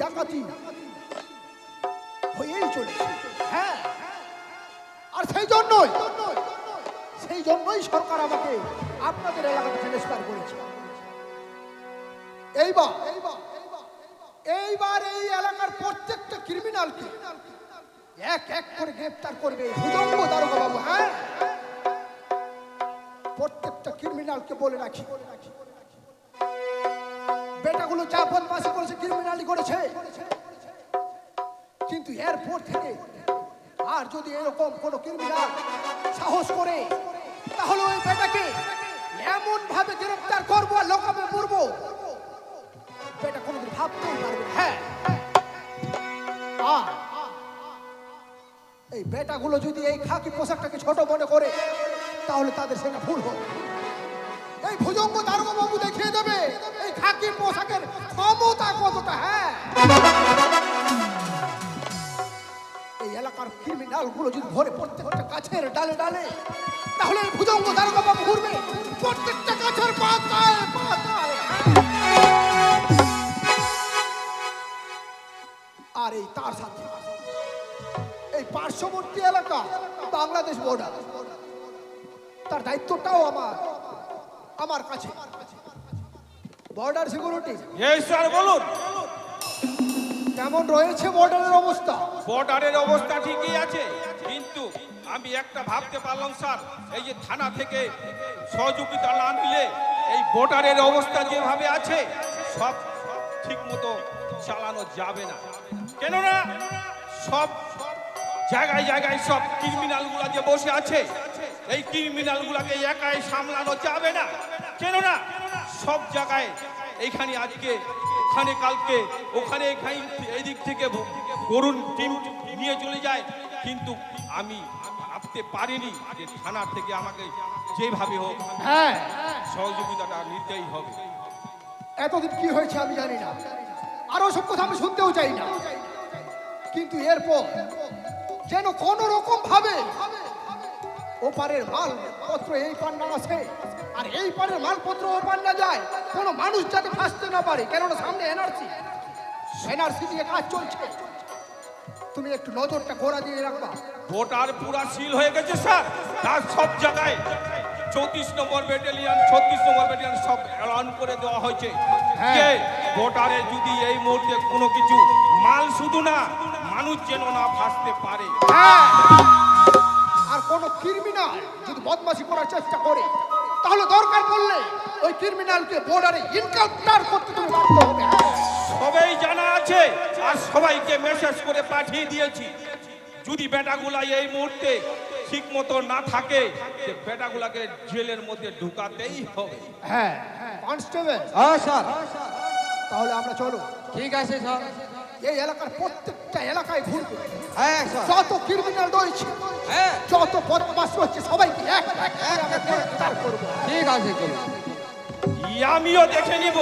ডাকাতি হয়েই চলেছে। হ্যাঁ। আর সেই জন্যই সেই জন্যই সরকার আমাকে আপনাদের এলাকাতে ট্রান্সফার করেছে। এইবার এইবার এই এলাকার প্রত্যেকটা ক্রিমিনালকে এক এক করে গ্রেপ্তার করবে ভুজঙ্গ দারোগা বাবু হ্যাঁ? প্রত্যেকটা ক্রিমিনালকে বলে রাখি। বেটাগুলো যা বদমাসি করেছে ক্রিমিনালি করেছে। কিন্তু এরপর থেকে আর যদি এরকম কোনো ক্রিমিনাল সাহস করে, তাহলে ওই বেটাকে এমন ভাবে গ্রেফতার করব আর লোকাবে পড়ব। বেটা কোনোদিন ভাবতেই পারবে হ্যাঁ। এই বেটাগুলো যদি এই খাকি পোশাকটাকে ছোট মনে করে, তাহলে তাদের সেটা ভুল হবে। এই ভুজঙ্গ বাবু দেখিয়ে দেবে, এই খাকি পোশাকের ক্ষমতা কতটা হ্যাঁ? এই এলাকার ক্রিমিনালগুলো যদি ধরে প্রত্যেকটা গাছের ডালে ডালে, তাহলে ভুজঙ্গ দারোগা বাবু ঘুরবে প্রত্যেকটা গাছের পাতায় পাতায় আর এই তার সাথে, এই পার্শ্ববর্তী এলাকা বাংলাদেশ বর্ডার তার দায়িত্বটাও আমার আমার কাছে। Border security. স্যার বলুন। কেমন রয়েছে বর্ডারের অবস্থা? বর্ডারের অবস্থা ঠিকই আছে কিন্তু আমি একটা ভাবতে পারলাম স্যার এই যে থানা থেকে সহযোগিতা না নিলে এই বর্ডারের অবস্থা যেভাবে আছে সব ঠিক মতো চালানো যাবে না। কেননা সব জায়গায় জায়গায় সব ক্রিমিনালগুলা যে বসে আছে এই ক্রিমিনালগুলাকে একাই সামলানো যাবে না। কেননা সব জায়গায় এইখানে আজকে ওখানে কালকে ওখানে এখানে এদিক থেকে করুণ টিম নিয়ে চলে যায়। কিন্তু আমি ভাবতে পারিনি যে থানা থেকে আমাকে যেভাবে হোক হ্যাঁ। সহযোগিতাটা নিতেই হবে। এতদিন কি হয়েছে আমি জানি না। আরও সব কথা আমি শুনতেও চাই না। কিন্তু এরপর যেন কোন রকম ভাবে ওপারের মাল পত্র এই না আসে আর এই পারের মালপত্র ও পার না যায়। কোনো মানুষ যাতে ফাঁসতে না পারে। কেননা সামনে এনআরসি এনআরসি দিয়ে কাজ চলছে। তুমি একটু নজরটা ঘোরা দিয়ে রাখবা। ভোটার পুরা সিল হয়ে গেছে স্যার। তার সব জায়গায় চৌত্রিশ নম্বর ব্যাটালিয়ন ছত্রিশ নম্বর ব্যাটালিয়ন সব এলান করে দেওয়া হয়েছে। হ্যাঁ। যে ভোটারে যদি এই মুহূর্তে কোনো কিছু মাল শুধু না মানুষ যেন না ফাঁসতে পারে। হ্যাঁ। আর কোন ক্রিমিনাল যদি বদমাশি করার চেষ্টা করে। তাহলে দরকার পড়লে ওই ক্রিমিনালকে বর্ডারে ইনকাউন্টার করতে তুমি বাধ্য হবে। হ্যাঁ। সবাই জানা আছে আর সবাইকে মেসেজ করে পাঠিয়ে দিয়েছি। যদি বেটাগুলা এই মুহূর্তে ঠিক মতো না থাকে যে বেটাগুলাকে জেলের মধ্যে ঢুকাতেই হবে। হ্যাঁ কনস্টেবল হ্যাঁ স্যার। তাহলে আমরা চলো। ঠিক আছে স্যার। এই এলাকার প্রত্যেকটা এলাকায় ঘুরবে। হ্যাঁ যত ক্রিমিনাল রয়েছে হ্যাঁ। যত বদমাশ রয়েছে সবাইকে এক এক গ্রেফতার করব। ঠিক আছে আমিও দেখে নিব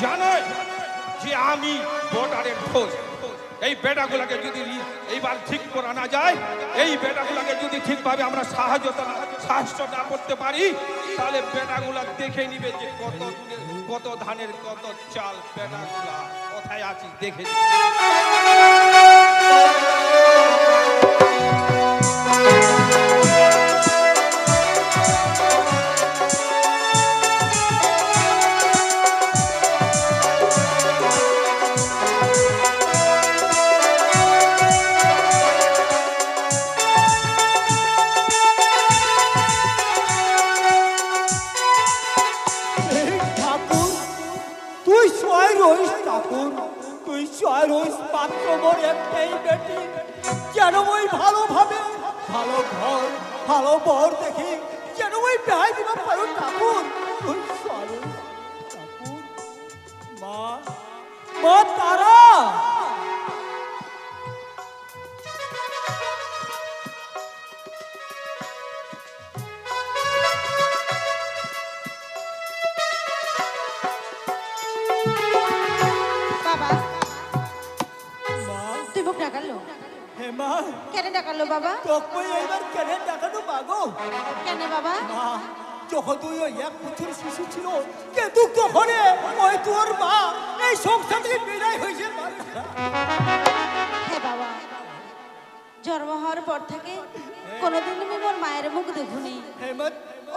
জানোই যে আমি ভোটারের খোঁজ। এই বেটাগুলাকে যদি এইবার ঠিক করা না যায় এই বেটাগুলাকে যদি ঠিকভাবে আমরা সাহায্য সাহায্য না করতে পারি তাহলে বেটাগুলা দেখে নিবে যে কত দূরে কত ধানের কত চাল বেটাগুলা। কোথায় আছিস? দেখে ঘর ভালো বর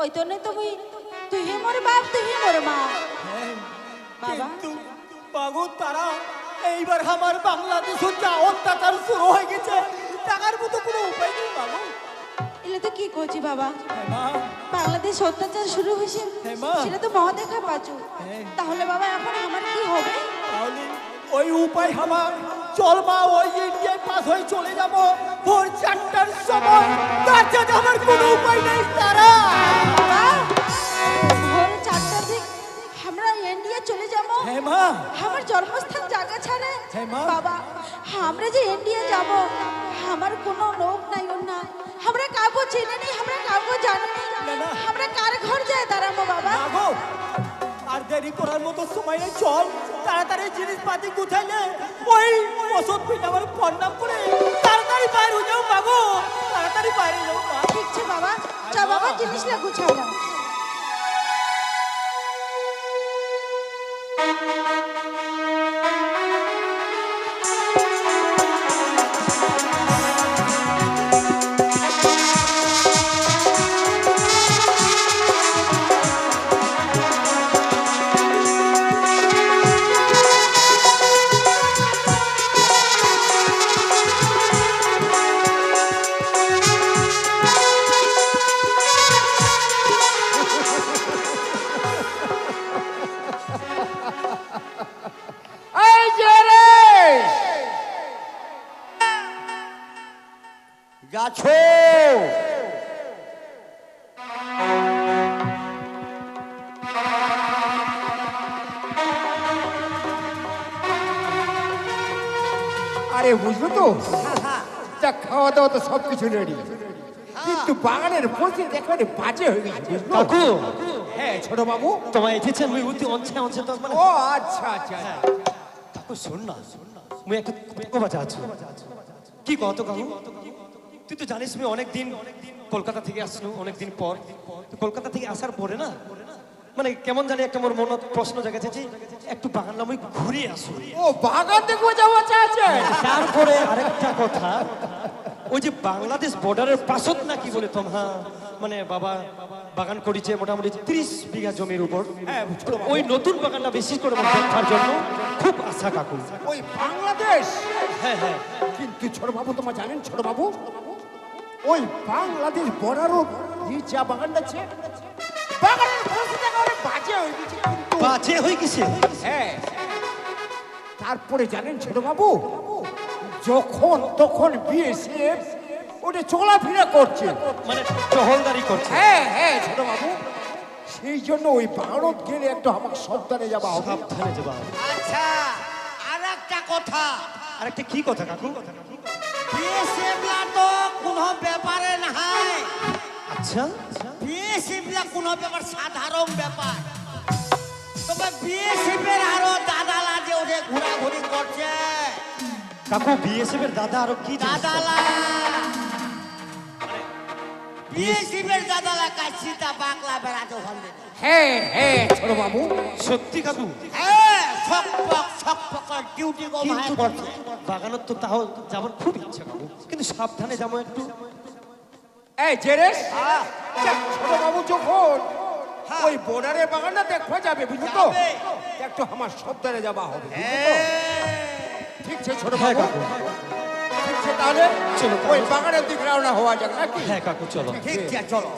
ওই জন্য তুমি তুই মোর বাপ তুই মোর মা। বাবা। কিন্তু বাবু তারা এইবার আমার বাংলাদেশের যা অত্যাচার শুরু হয়ে গেছে টাকার মতো কোনো উপায় নেই বাবু। এলে তো কি করছি বাবা? হ্যাঁ বাংলাদেশ অত্যাচার শুরু হয়েছে হ্যাঁ। সেটা তো মহা দেখা পাচ্ছ। হ্যাঁ। তাহলে বাবা এখন আমার কি হবে? তাহলে ওই উপায় আমার। চল মা ওই ইন্ডিয়ায় পাস হয়ে চলে যাব। ভোর চারটার সময়। তার জন্য আমার কোনো উপায় নেই তারা। বাবা ভোর চারটার দিক আমরা ইন্ডিয়া চলে যাব। হ্যাঁ মা। আমার জন্মস্থান জায়গা ছাড়ে। হ্যাঁ, মা। বাবা আমরা যে ইন্ডিয়া যাব আমার কোনো লোক নাই না। আমরা কাউকে চিনি নি আমরা কাউকে জানি নি। আমরা কার ঘর যাই দাঁড়াবো বাবা? আর দেরি করার মতো সময় নেই, চল। তাড়াতাড়ি জিনিসপাতি গুছাইলে ওই ওষুধ আমার প্রণাম করে তাড়াতাড়ি বাইরে হয়ে যাও, বাবু। তাড়াতাড়ি বাইরে যাও, মা। দিচ্ছে, বাবা। চা বাবা, জিনিসটা গুছাই নাও। কাকু। হ্যাঁ ছোট বাবু তোমায় মুই তো মানে ও আচ্ছা আচ্ছা আচ্ছা। কাকু শোন না মুই একটা কথা আছি। কি কত কাকু? তুই তো জানিস আমি অনেক দিন কলকাতা থেকে আসলো অনেক দিন পর কলকাতা থেকে আসার পরে না মানে কেমন জানি একটা মোর মনত প্রশ্ন জাগাছে একটু বাগান নামই ঘুরে আসো। ও বাগান দেখব যাওয়া চাচ্ছে তারপরে আরেকটা কথা ওই যে বাংলাদেশ বর্ডারের পাশত না কি বলে তোমা মানে বাবা বাগান করেছে মোটামুটি ত্রিশ বিঘা জমির উপর। হ্যাঁ, ওই নতুন বাগানটা বেশি করে আমার দেখার জন্য খুব আশা কাকু। ওই বাংলাদেশ? হ্যাঁ হ্যাঁ। কিন্তু ছোট বাবু তোমার জানেন ছোট বাবু ওই বাংলাদেশ বর্ডারও এই চা বাগানটা আছে। বাগানের পরিস্থিতি বাজে হয়ে গেছে কিন্তু। বাজে হয়ে গেছে? হ্যাঁ। তারপরে জানেন ছোট বাবু যখন তখন বিএসএফ ওটা চলাফেরা করছে। মানে টহলদারি করছে। হ্যাঁ হ্যাঁ ছোট বাবু। সেই জন্য ওই বাগানত গেলে একটু আমাকে সাবধানে হবে। সাবধানে যাবা আচ্ছা আর একটা কথা। আরেকটা কি কথা কাকু? বিএসএফলা তো কোনো ব্যাপারে নাই। আচ্ছা। বিএসএফলা কোনো ব্যাপার সাধারণ ব্যাপার। তবে বিএসএফের আরও দাদালা যে ওরে ঘোরাঘুরি করছে। কাকু বিএসএফ এর দাদা আরও কি দাদালা বিএসএফের দাদালা কাছিটা বাংলা বেড়াতে ওখান হ্যাঁ হ্যাঁ ছোট বাবু। সত্যি কাকু? হ্যাঁ ছকপক ছকপক ডিউটি গো করছে। বাগানত তো তাও যাবার খুব ইচ্ছা কাকু। কিন্তু সাবধানে যাব একটু। এই জেরেস। ছোট বাবু যখন ওই বর্ডারের বাগানটা দেখবা যাবে বুঝলো তো? একটু আমার সাবধানে যাওয়া হবে বুঝলো তো? ঠিক আছে ছোট হ্যাঁ কাকু। আছে তাহলে। ওই বাগানের দিকে রওনা হওয়া যাক নাকি হ্যাঁ কাকু চলো ঠিক আছে চলো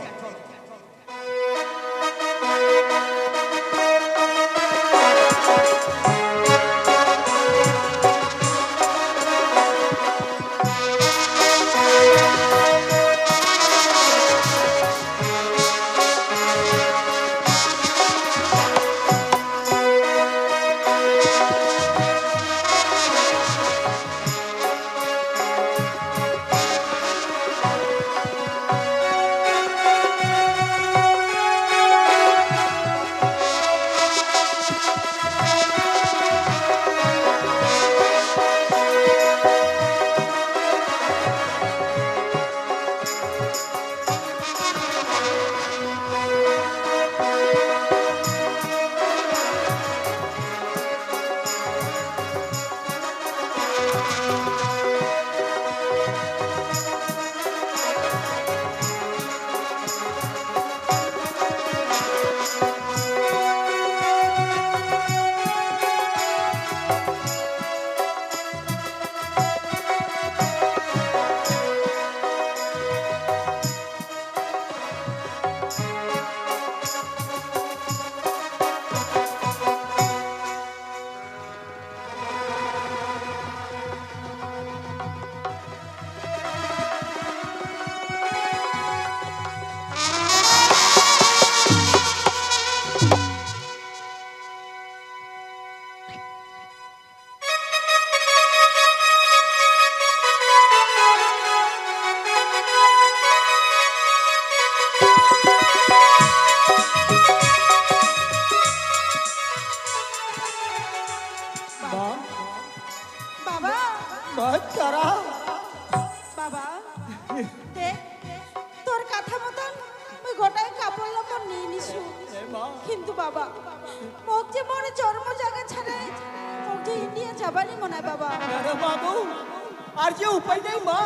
যে উপায় নেই মা।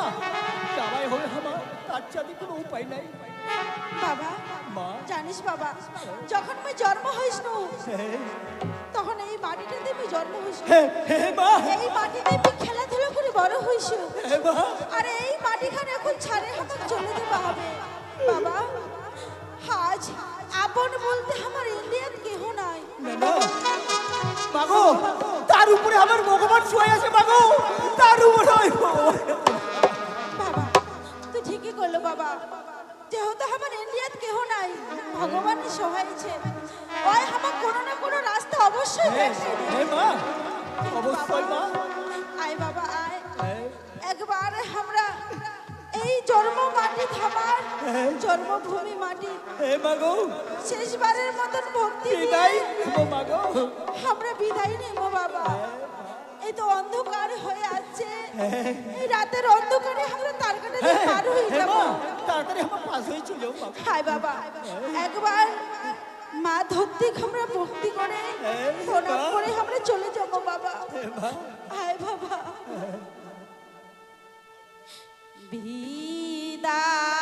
জামাই হয়ে আমার তার চাঁদি কোনো উপায় নাই। বাবা মা। জানিস বাবা যখন আমি জন্ম হইসনু তখন এই মাটিটাতে আমি জন্ম হইস মা। এই মাটিতে আমি খেলাধুলা করে বড় হইসু আর এই মাটিখানে এখন ছাড়ে হাতে চলে দেওয়া হবে। বাবা আজ আপন বলতে আমার ইন্ডিয়াত তার উপরে আমার ভগবান শুয়ে আছে মাগো তার উপরে বাবা তুই ঠিকই করল বাবা। যেহেতু আমার ইন্ডিয়াত কেহ নাই ভগবানের সহায় আছে ওই আমার কোনো না কোনো রাস্তা অবশ্যই মা অবশ্যই মা। আয় বাবা আয়। একবার আমরা জন্ম মাটি থামার জন্মভূমি মাটি। হে মাগো শেষবারের মতন ভক্তি দিয়ে বিদায় দেবো মাগো আমরা বিদায় নেব বাবা। এই তো অন্ধকার হয়ে আছে। এই রাতের অন্ধকারে আমরা তার কাছে পার হয়ে যাব। তাড়াতাড়ি আমার পাশ হয়ে চলে মাগো হায় বাবা। একবার মা ধরতে আমরা ভক্তি করে প্রণাম করে আমরা চলে যাব বাবা। হায় বাবা। হাসি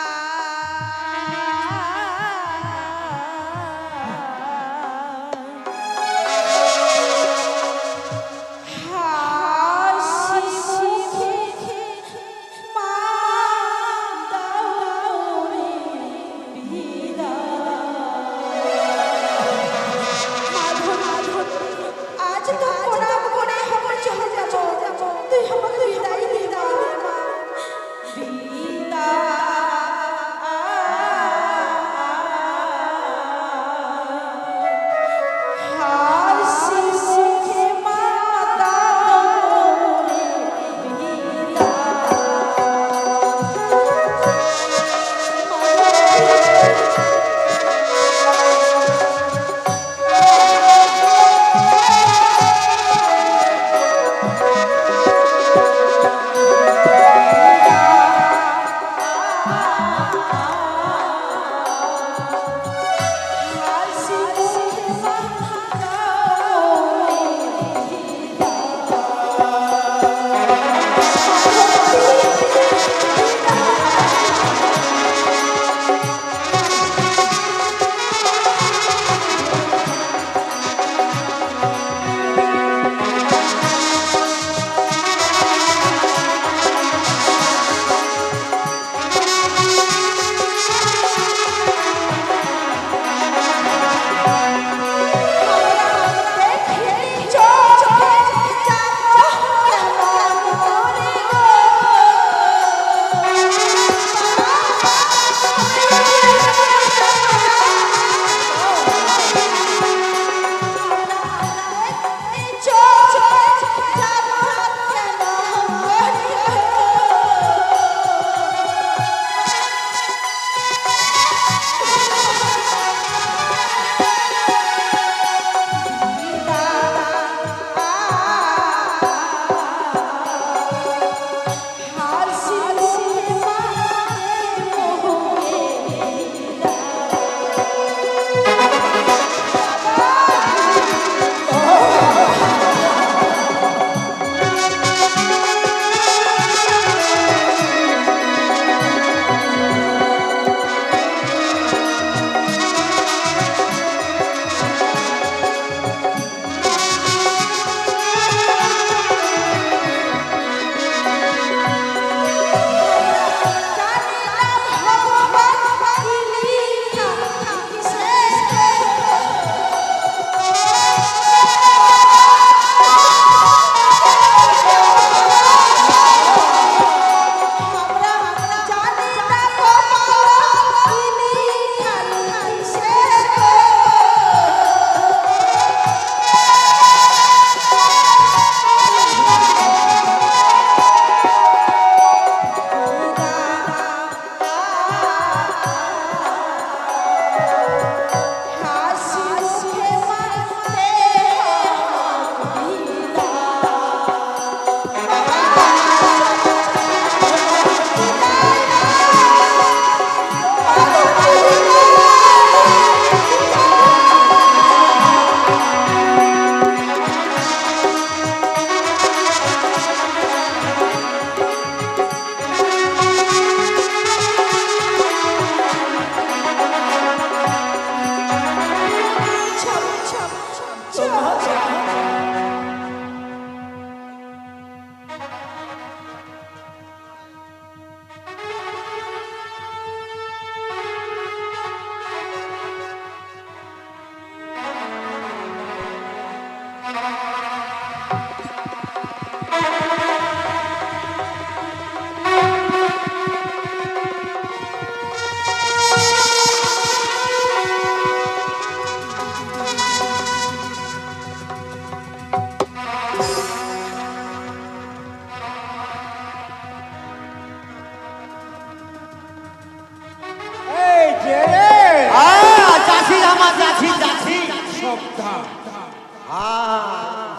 যাচ্ছি যাচ্ছি সাবধান।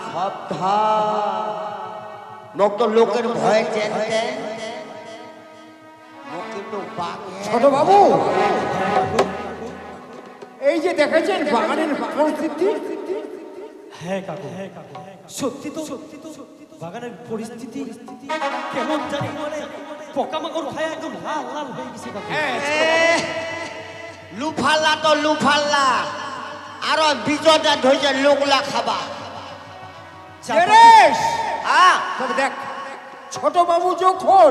সাবধান। লোকের ভয় চেনতে। ছোট বাবু এই যে দেখেছেন বাগানের পরিস্থিতি? হ্যাঁ কাকু হ্যাঁ কাকু সত্যি তো সত্যি তো বাগানের পরিস্থিতি কেমন জানি মানে পোকামাকড় খায় একদম লাল লাল হয়ে গেছে কাকু। হ্যাঁ, লুফাল্লা তো লুফাল্লা। আরও বিজয়টা ধরেছে লোকলা খাবা। তবে দেখ ছোট বাবু যখন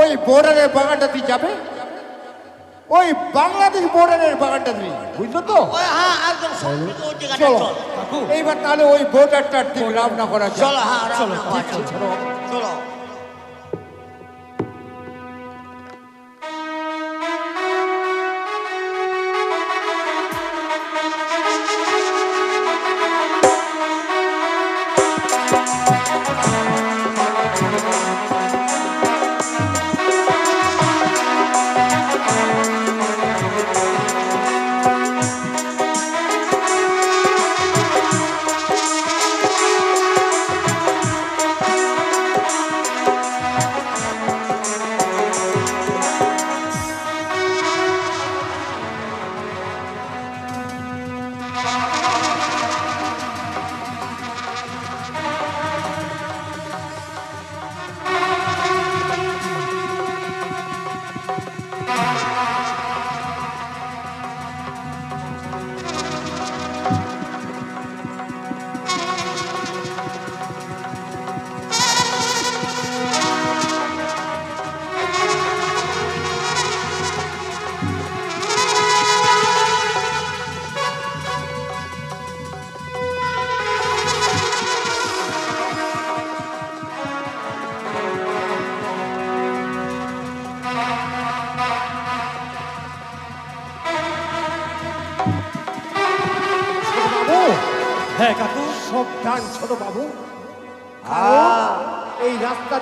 ওই বর্ডারের বাগানটাতে যাবে ওই বাংলাদেশ বর্ডারের বাগানটা দিয়ে বুঝলো তো? হ্যাঁ চলো এইবার তাহলে ওই বর্ডারটার দিকে রওনা করা। চলো হ্যাঁ চলো,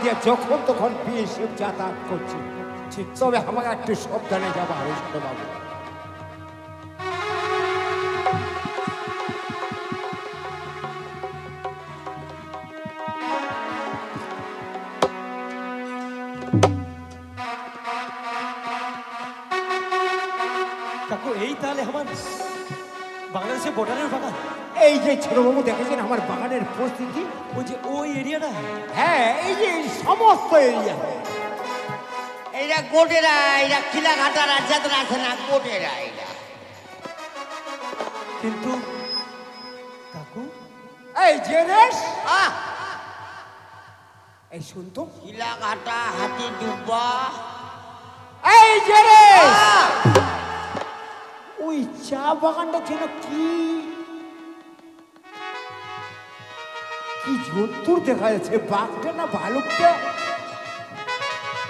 দিয়ে যখন তখন বিএসএফ যাতায়াত করছে। ঠিক তবে আমাকে একটু সাবধানে যাবা বাবু। কাকু, এই তাহলে আমার বাংলাদেশের বর্ডারের বাগান। এই যে ছোট বাবু দেখেছেন আমার বাগানের পরিস্থিতি? ওই যে ওই এরিয়াটা? হ্যাঁ এই যে এই সমস্ত এরিয়া। এইটা গোটেরা এইটা খিলাঘাটার যাদের আছে না গোটেরা এইটা কিন্তু কাকু এই জেনেশ আহ! এই শুনতো খিলাঘাটা হাতি ডুব্বা। এই আহ! ওই চা বাগানটা যেন কি কি জন্তুর দেখা যাচ্ছে? বাঘটা না ভালুকটা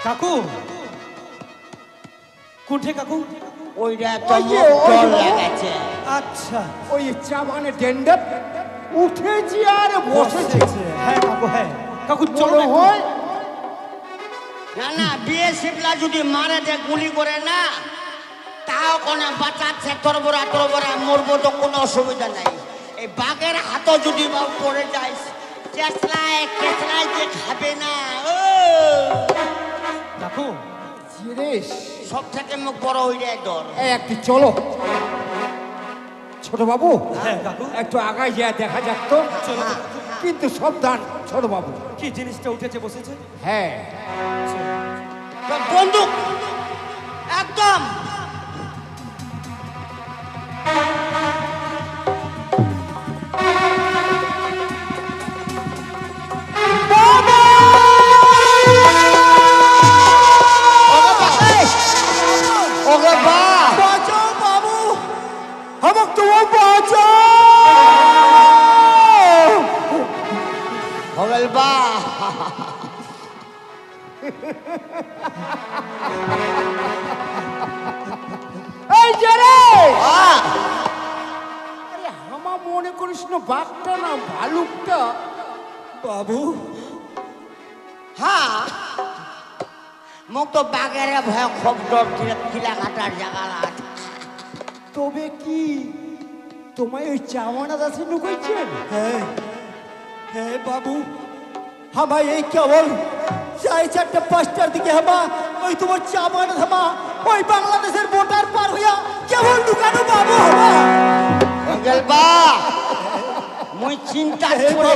কাকু। কোঠে কাকু? ওইটা তো ওই যে, ওই যে জল বাবু। লাগাচ্ছে। আচ্ছা। ওই চা বাগানের টেন্ডার উঠেছি আর বসেছে। হ্যাঁ কাকু হ্যাঁ। কাকু চলো না একটু। হয় না না বিয়ে শিবলা যদি মারে দেয় গুলি করে না তাও কোনো বাঁচাচ্ছে তরবরা তরবরা মরবো তো কোনো অসুবিধা নাই। এই বাঘের হাতও যদি বা পড়ে যায় চেঁচলায় কেচলায় যে খাবে না ও! কাকু জিনিস সব থেকে মুখ বড় হয়ে যায় ডর এই একটু চলো। ছোট বাবু হ্যাঁ কাকু। একটু আগায় যা দেখা যাক তো। চলো তো। কিন্তু সাবধান ছোট বাবু। কি জিনিসটা উঠেছে বসেছে? হ্যাঁ। বন্দুক। একদম। তো বাঘের ভয় খুব ডর খিলা কাটার জায়গা তবে কি তোমায় ওই চাওয়ানা দাসে ঢুকাইছেন হ্যাঁ। হ্যাঁ বাবু। হামা এই কেবল সাড়ে চারটে পাঁচটার দিকে হামা ওই তোমার চা বাগানে হামা ওই বাংলাদেশের ভোটার পার হইয়া কেবল ঢুকানো পাবো হামা। এঙ্গেল বা মুই চিন্তা হে করে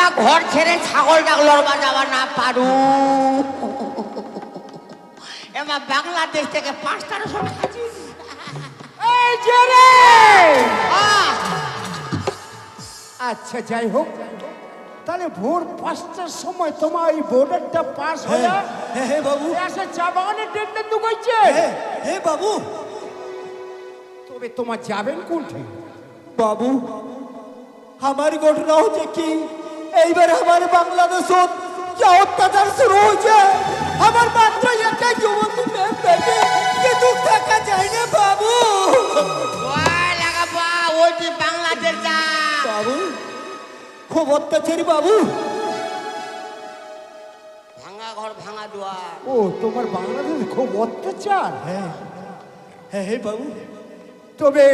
হেমা ঘর ছেড়ে ছাগল ডাকলর বাজাবা না পারু এমা বাংলাদেশ থেকে পাঁচটার যে রে আচ্ছা যাই হোক। তাহলে ভোর পাঁচটার সময় তোমার ওই বোর্ডারটা পাস হয়ে হে হে বাবু। এসে চা বাগানের ডেটটা ঢুকাইছে হে হে বাবু। তবে তোমার যাবেন কোনটি বাবু আমার ঘটনা হচ্ছে কি? এইবার আমার বাংলাদেশত যে অত্যাচার শুরু হয়েছে আমার মাত্র একটাই যুবতী মেয়ে পেটে কিন্তু থাকা যায় না বাবু? ওইটি বাংলাদেশ যা। বাবু খুব অত্যাচারী বাবু। ভাঙা ঘর ভাঙা দুয়ার। ও তোমার বাংলাদেশে খুব অত্যাচার হ্যাঁ। হ্যাঁ হে বাবু। তবে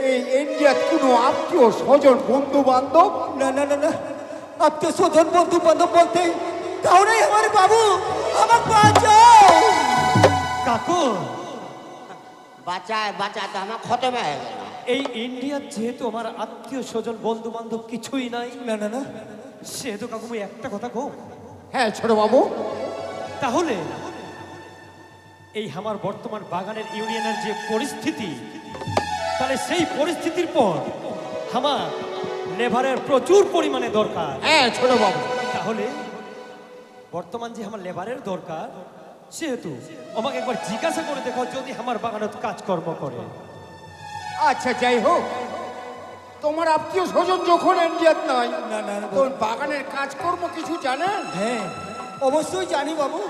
এই ইন্ডিয়াত কোনো আত্মীয় স্বজন বন্ধু বান্ধব না না না না। আত্মীয় স্বজন বন্ধু বান্ধব বলতে তাহলেই আমার বাবু আমার বাঁচাও কাকু। বাঁচায় বাঁচায় তো আমার খতম হয়ে গেল। এই ইন্ডিয়ার যেহেতু আমার আত্মীয় স্বজন বন্ধু বান্ধব কিছুই নাই। না না না। সেহেতু কাকু মুই একটা কথা কও। হ্যাঁ ছোট বাবু। তাহলে এই আমার বর্তমান বাগানের ইউনিয়নের যে পরিস্থিতি তাহলে সেই পরিস্থিতির পর আমার লেবারের প্রচুর পরিমাণে দরকার। হ্যাঁ ছোট বাবু। তাহলে বর্তমান যে আমার লেবারের দরকার সেহেতু আমাকে একবার জিজ্ঞাসা করে দেখো যদি আমার বাগানত কাজকর্ম করে। আচ্ছা যাই হোক। তোমার আত্মীয় স্বজন যখন ইন্ডিয়াত নাই না, না, না। তোর বাগানের কাজকর্ম কিছু জানেন? হ্যাঁ অবশ্যই জানি বাবু।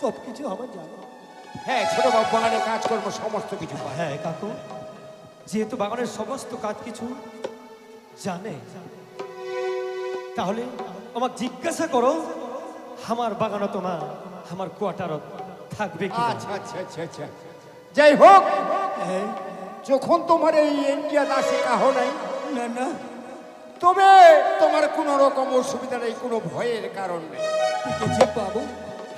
সব কিছু আমার জানি। হ্যাঁ ছোট বাবু বাগানের কাজকর্ম সমস্ত কিছু পায়। হ্যাঁ কাকু। যেহেতু বাগানের সমস্ত কাজ কিছু জানে? তাহলে আমাকে জিজ্ঞাসা করো আমার বাগানত না আমার কোয়ার্টারত থাকবে কি আচ্ছা আচ্ছা আচ্ছা আচ্ছা। যাই হোক হ্যাঁ। যখন তোমার এই ইন্ডিয়াত আসে কাহ নাই না না। তবে তোমার কোনো রকম অসুবিধা নেই কোনো ভয়ের কারণ নেই। ঠিক আছে বাবু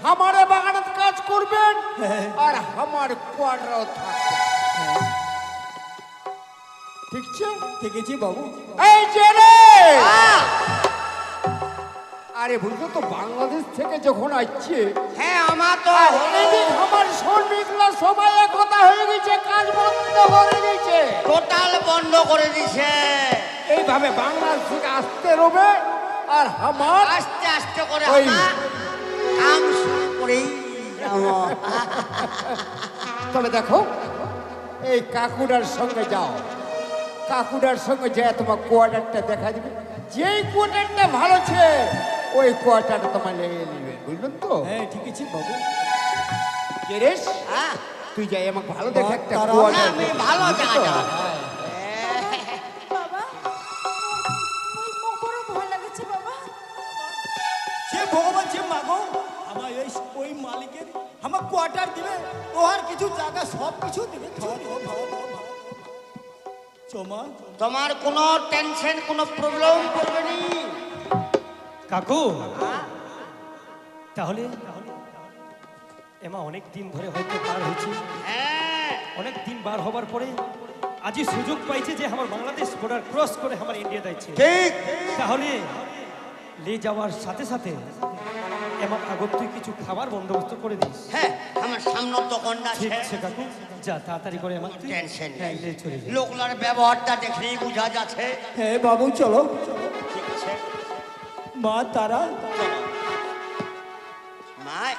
আমার বাগানত কাজ করবেন হ্যাঁ। আর আমার কোয়ার্টারও থাকবে। ঠিক আছে ঠিক বাবু এই যে রে! আরে বুঝলো তো বাংলাদেশ থেকে যখন আসছে হ্যাঁ আমার তো। আমার শ্রমিকরা সবাই একতা হয়ে গেছে কাজ বন্ধ করে দিয়েছে। টোটাল বন্ধ করে দিছে এইভাবে বাংলাদেশ থেকে আসতে রবে আর আমার আস্তে আস্তে করে। কাম শুরু করেই তবে দেখো এই কাকুডার সঙ্গে যাও। কাকুডার সঙ্গে যায় তোমার কোয়ার্টারটা দেখা দিবে। যেই কোয়ার্টারটা ভালো ছে ওই কোয়ার্টারটা তোমার লেগে নেবে বুঝলেন তো? হ্যাঁ ঠিক আছে বাবু। কেরেশ হ্যাঁ। তুই যাই আমাকে ভালো দেখে একটা কোয়ার্টার আমি ভালো জায়গা ভগবান যে মাগো আমার এই ওই মালিকের আমার কোয়ার্টার দিবে ও আর কিছু জায়গা সব কিছু দিবে তোমার কোনো টেনশন কোনো প্রবলেম করবে নি। কাকু। তাহলে এমা অনেক দিন ধরে হয়তো পার হয়েছে। হ্যাঁ। অনেক দিন বার হবার পরে আজই সুযোগ পাইছে যে আমার বাংলাদেশ বর্ডার ক্রস করে আমার ইন্ডিয়া যাচ্ছে ঠিক। তাহলে লে যাওয়ার সাথে সাথে এমন আগত তুই কিছু খাবার বন্দোবস্ত করে দিস। হ্যাঁ আমার সামনের দোকানটা ঠিক আছে। কাকু যা তাড়াতাড়ি করে আমার টেনশন হ্যাঁ, চলে যা। লোকলার ব্যবহারটা দেখলেই বোঝা যাচ্ছে। হ্যাঁ বাবু চলো। ঠিক আছে। মা তারা? মাই।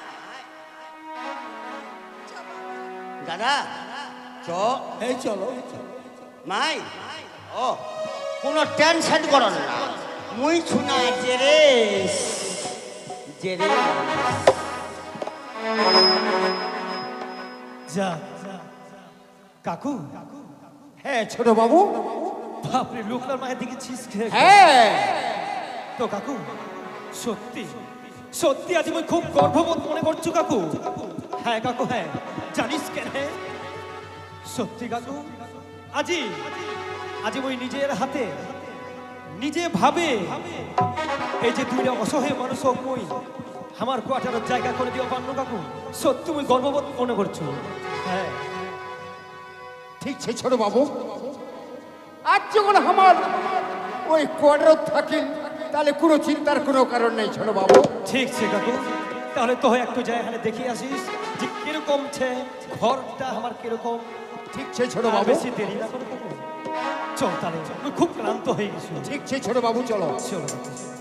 দাদা চ। হ্যাঁ চলো। মাই ও কোনো টেনশন করো না। মুই শুনা যে রে যে যা। কাকু? হ্যাঁ ছোট বাবু। বাপরে লোকলার মায়ের দিকে ছিস হ্যাঁ। তো কাকু সত্যি সত্যি আজ আমি খুব গর্ববোধ মনে করছ কাকু। হ্যাঁ কাকু হ্যাঁ। জানিস কেন সত্যি কাকু আজি আজ ওই নিজের হাতে নিজে ভাবে এই যে দুইটা অসহায় মানুষ মুই আমার কোয়ার্টারের জায়গা করে দিও পান্ন কাকু। সত্যি তুমি গর্ববোধ মনে করছ? হ্যাঁ। ঠিক সে ছোট বাবু। আজ যখন আমার ওই কোয়ার্টার থাকে তাহলে কোনো চিন্তার কোনো কারণ নেই ছোট বাবু। ঠিক আছে কাকু। তাহলে তো হয় একটু যাই এখানে দেখে আসিস যে কীরকম ছে ঘরটা আমার কীরকম। ঠিক সে ছোট বাবু। বেশি দেরি না করে কাকু। চল তাহলে। খুব ক্লান্ত হয়ে গেছি। ঠিক সে ছোট বাবু চলো। চলো।